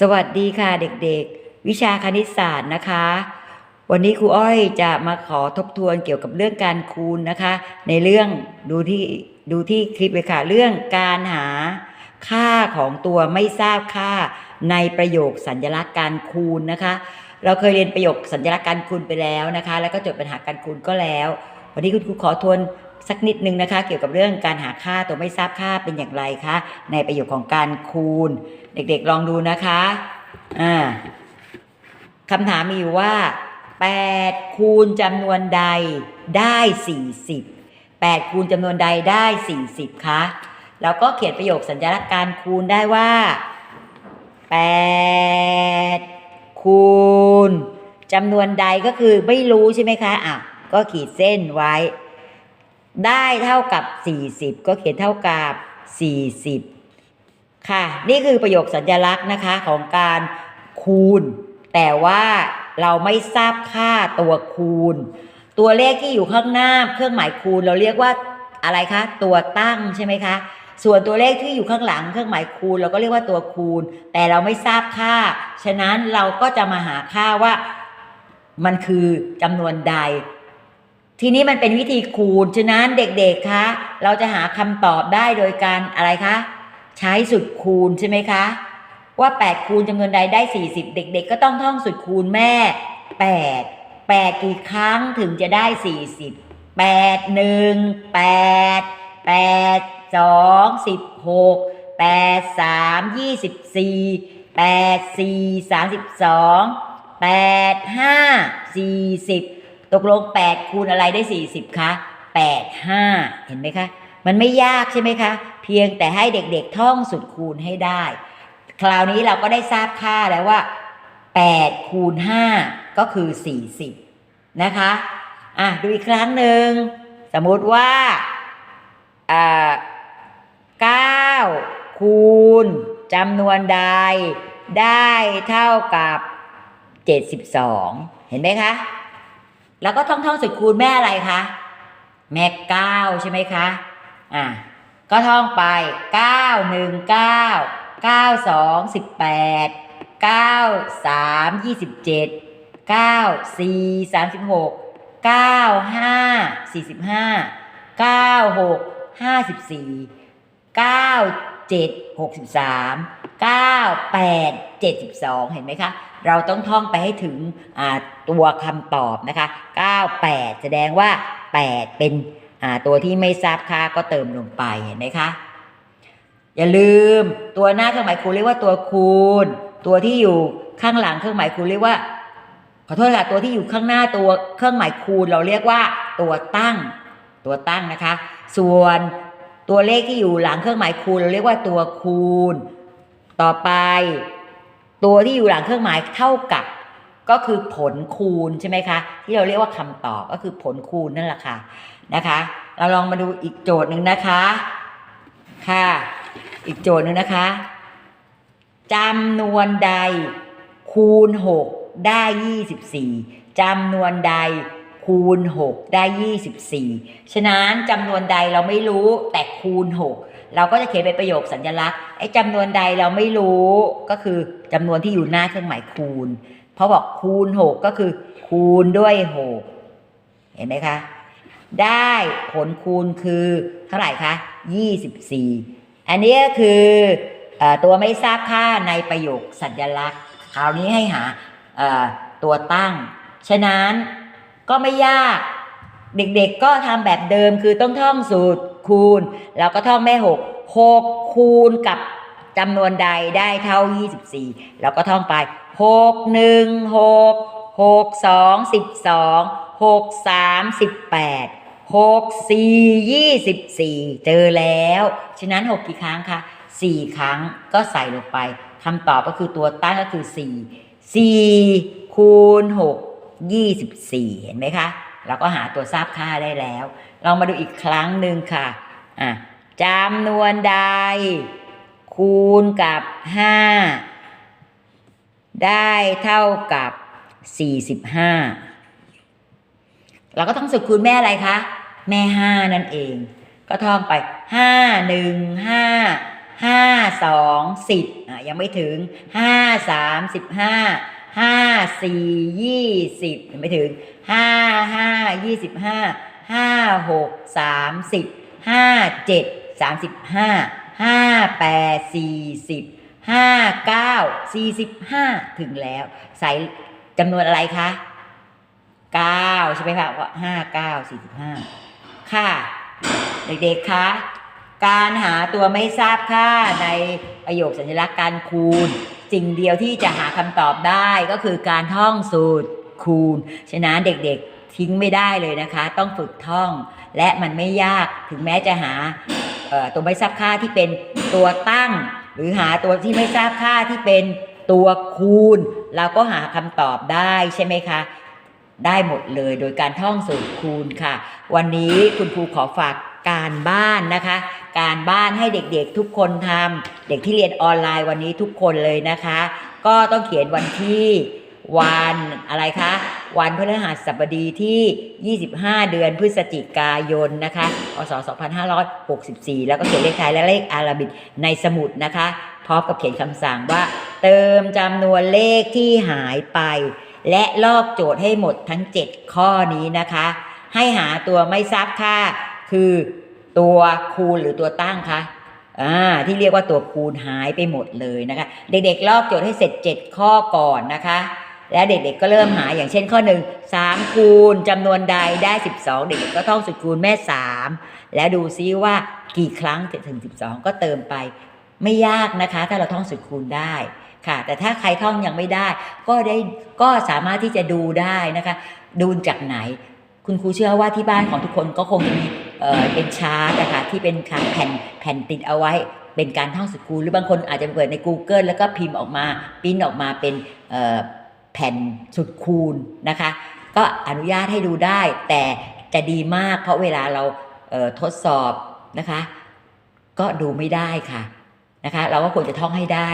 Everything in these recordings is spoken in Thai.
สวัสดีค่ะเด็กๆ วิชาคณิตศาสตร์นะคะ วันนี้ครูอ้อยจะมาขอทบทวนเกี่ยวกับเรื่องการคูณนะคะ ในเรื่องดูที่ดูที่คลิปเลยค่ะเรื่องการหาค่าของตัวไม่ทราบค่าในประโยคสัญลักษณ์การคูณนะคะ เราเคยเรียนประโยคสัญลักษณ์การคูณไปแล้วนะคะ แล้วก็จดปัญหาการคูณก็แล้ว วันนี้คุณครูขอทวน สักนิดนึงนะคะ เกี่ยวกับเรื่องการหาค่าตัวไม่ทราบค่าเป็นอย่างไรคะในประโยคของการคูณ เด็กๆลองดูนะคะอ่าคำถามมีอยู่ว่า 8 คูณจำนวนใดได้ 40 8 คูณจำนวนใดได้ 40คะแล้วก็เขียนประโยคสัญลักษณ์การคูณได้ว่า 8 คูณจำนวนใดก็คือไม่รู้ใช่ไหมคะอะก็ขีดเส้นไว้ ได้เท่ากับ 40 ก็เขียนเท่ากับ 40 ค่ะ นี่คือประโยคสัญลักษณ์นะคะของการคูณ แต่ว่าเราไม่ทราบค่าตัวคูณ ตัวเลขที่อยู่ข้างหน้าเครื่องหมายคูณเราเรียกว่าอะไรคะ ตัวตั้งใช่ไหมคะ ส่วนตัวเลขที่อยู่ข้างหลังเครื่องหมายคูณ เราก็เรียกว่าตัวคูณ แต่เราไม่ทราบค่า ฉะนั้นเราก็จะมาหาค่าว่ามันคือจำนวนใด ทีนี้มันเป็นวิธีคูณ ฉะนั้นเด็กๆ คะ เราจะหาคำตอบได้โดยการอะไรคะ ใช้สุดคูณใช่ไหมคะ ว่า 8 คูณจำนวนใดได้ 40 เด็ก ๆ ก็ต้องท่องสุดคูณแม่ 8 8 กี่ครั้งถึงจะได้ 40 8 1 8 8 2 16 8 3 24 8 4 32 8 5 40 ตกลง8คูณอะไรได้40คะ8 5เห็นไหมคะ มันไม่ยากใช่ไหมคะ เพียงแต่ให้เด็กๆท่องสุดคูณให้ได้ คราวนี้เราก็ได้ทราบค่าแล้วว่า8คูณ5ก็คือ40นะคะอะดูอีกครั้งหนึ่งสมมุติว่าอ่าคูณจำนวนใดได้เท่ากับ 72 เห็นไหมคะ แล้วก็ท่องท่องสุดคูณแม่อะไรคะ แม่เก้าใช่ไหมคะ อะ ก็ท่องไปเก้าหนึ่งเก้าเก้าสองสิบแปดเก้าสามยี่สิบเจ็ดเก้าสี่สามสิบหกเก้าห้าสี่สิบห้าเก้าหกห้าสิบสี่เก้าเจ็ดหกสิบสาม เก้าแปดเจ็ดสิบสองเห็นไหมคะ เราต้องท่องไปให้ถึงตัวคำตอบนะคะ 98 แสดงว่า 8 เป็นตัวที่ไม่ทราบค่าก็เติมลงไปเห็นไหมคะ อย่าลืมตัวหน้าเครื่องหมายคูณเรียกว่าตัวคูณ ตัวที่อยู่ข้างหลังเครื่องหมายคูณเรียกว่าขอโทษค่ะตัวที่อยู่ข้างหน้าตัวเครื่องหมายคูณเราเรียกว่าตัวตั้ง ตัวตั้งนะคะ ส่วนตัวเลขที่อยู่หลังเครื่องหมายคูณเราเรียกว่าตัวคูณ ต่อไป ตัวที่อยู่หลังเครื่องหมายเท่ากับ ก็คือผลคูณใช่ไหมคะ ที่เราเรียกว่าคำตอบก็คือผลคูณนั่นแหละค่ะนะคะ เราลองมาดูอีกโจทย์หนึ่งนะคะค่ะ อีกโจทย์หนึ่งนะคะจำนวนใดคูณ 6 ได้ 24จำนวนใดคูณ 6 ได้ 24 ฉะนั้นจำนวนใดเราไม่รู้แต่คูณ 6 เราก็จะเขียนเป็นประโยคสัญลักษณ์ไอ้จำนวนใดเราไม่รู้ก็คือจำนวนที่อยู่หน้าเครื่องหมายคูณเพราะบอกคูณ 6 ก็คือ คูณด้วย6เห็นไหมคะ ได้ผลคูณคือเท่าไหร่คะ24 อันนี้ก็คืออตัวไม่ทราบค่าในประโยคสัญลักษณ์คราวนี้ให้หาตัวตั้ง ฉะนั้นก็ไม่ยากเด็กๆก็ทำแบบเดิมคือต้องท่องสูตร คูณ แล้วก็ท่องแม่หกหกคูณกับจำนวนใดได้เท่า 24 แล้วก็ท่องไปหกหนึ่งหกหกสองสิบสองหกสามสิบแปดหกสี่ยี่สิบสี่เจอแล้ว ฉะนั้นหกกี่ครั้งคะสี่ครั้งก็ใส่ลงไปคำตอบก็คือตัวตั้งก็คือสี่สี่คูณหกยี่สิบสี่เห็นไหมคะ เราก็หาตัวทราบค่าได้แล้วลองมาดูอีกครั้งหนึ่งค่ะอะจำนวนใด คูณกับ 5 ได้เท่ากับ 45 เราก็ต้องสุดคูณแม่อะไรคะ แม่ 5 นั่นเอง ก็ท่องไป 5 1 5ห้าสองสิบอะยังไม่ถึงห้าสามสิบ ห้าสี่ยี่สิบยังไม่ถึงห้าห้ายี่สิบห้าห้าหกสามสิบห้าเจ็ดสามสิบห้าห้าแปดสี่สิบห้าเก้าสี่สิบห้าถึงแล้ว ใส่จำนวนอะไรคะเก้าใช่ไหมคะว่าห้าเก้าสี่สิบห้าค่ะ เด็กๆคะ การหาตัวไม่ทราบค่าในประโยคสัญลักษณ์การคูณ สิ่งเดียวที่จะหาคำตอบได้ก็คือการท่องสูตรคูณ ฉะนั้นเด็กๆทิ้งไม่ได้เลยนะคะ ต้องฝึกท่อง และมันไม่ยากถึงแม้จะหาตัวไม่ทราบค่าที่เป็นตัวตั้ง หรือหาตัวที่ไม่ทราบค่าที่เป็นตัวคูณ เราก็หาคำตอบได้ใช่ไหมคะได้หมดเลยโดยการท่องสูตรคูณค่ะ วันนี้คุณครูขอฝากการบ้านนะคะ การบ้านให้เด็กๆทุกคนทำเด็กที่เรียนออนไลน์วันนี้ทุกคนเลยนะคะ ก็ต้องเขียนวันที่วันอะไรคะ วันพฤหัสบดีที่ 25 เดือนพฤศจิกายนนะคะพศ2564 แล้วก็เขียนเลขไทยและเลขอาราบิกในสมุดนะคะ พร้อมกับเขียนคำสั่งว่า เติมจำนวนเลขที่หายไป และลอกโจทย์ให้หมดทั้ง 7 ข้อนี้นะคะ ให้หาตัวไม่ทราบค่าคือ ตัวคูณหรือตัวตั้งคะอ่าที่เรียกว่าตัวคูณหายไปหมดเลยนะคะ เด็กๆลอกโจทย์ให้เสร็จ 7 ข้อก่อนนะคะ แล้วเด็กๆก็เริ่มหาอย่างเช่นข้อหนึ่ง3คูณจำนวนใดได้ 12 เด็กๆก็ท่องสูตรคูณแม่ 3 แล้วดูซิว่ากี่ครั้งถึง 12 ก็เติมไปไม่ยากนะคะ ถ้าเราท่องสูตรคูณได้ค่ะ แต่ถ้าใครท่องยังไม่ได้ ก็ได้ก็สามารถที่จะดูได้นะคะ ดูจากไหน คุณครูเชื่อว่าที่บ้านของทุกคนก็คงจะมี เออเป็นชาร์ตนะคะที่เป็นแผ่นแผ่นติดเอาไว้ เป็นการท่องสูตรคูณหรือบางคนอาจจะเปิดใน Google แล้วก็พิมพ์ออกมาปิ้นออกมาเป็นแผ่นสุดคูณนะคะ ก็อนุญาตให้ดูได้ แต่จะดีมากเพราะเวลาเราเทดสอบนะคะ ก็ดูไม่ได้ค่ะนะคะ เราก็ควรจะท่องให้ได้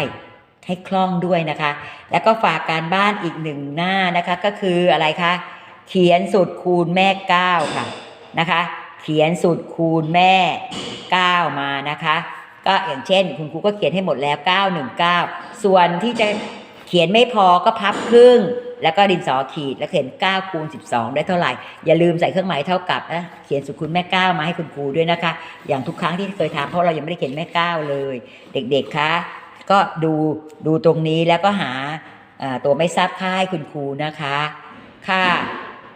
ให้คล่องด้วยนะคะ แล้วก็ฝากการบ้านอีกหนึ่งหน้านะคะก็คืออะไรคะเขียนสูตรคูณแม่เก้าค่ะนะคะ เขียนสูตรคูณแม่เก้ามานะคะ ก็อย่างเช่น คุณครูก็เขียนให้หมดแล้ว 919 ส่วนที่จะเขียนไม่พอก็พับครึ่ง แล้วก็ดินสอขีดแล้วเขียน9คูณ12 ได้เท่าไหร่ อย่าลืมใส่เครื่องหมายเท่ากับนะเขียนสูตรคูณแม่เก้ามาให้คุณครูด้วยนะคะ อย่างทุกครั้งที่เคยทำเพราะเรายังไม่ได้เขียนแม่เก้าเลย เด็กๆคะก็ดูดูตรงนี้แล้วก็หาตัวไม่ทราบค่าให้คุณครูนะคะ ค่ะ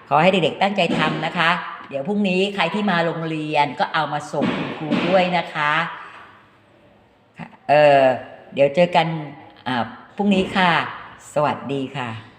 ขอให้เด็กๆตั้งใจทำนะคะ เดี๋ยวพรุ่งนี้ใครที่มาโรงเรียนก็เอามาส่งคุณครูด้วยนะคะเออเดี๋ยวเจอกันพรุ่งนี้ค่ะ สวัสดีค่ะ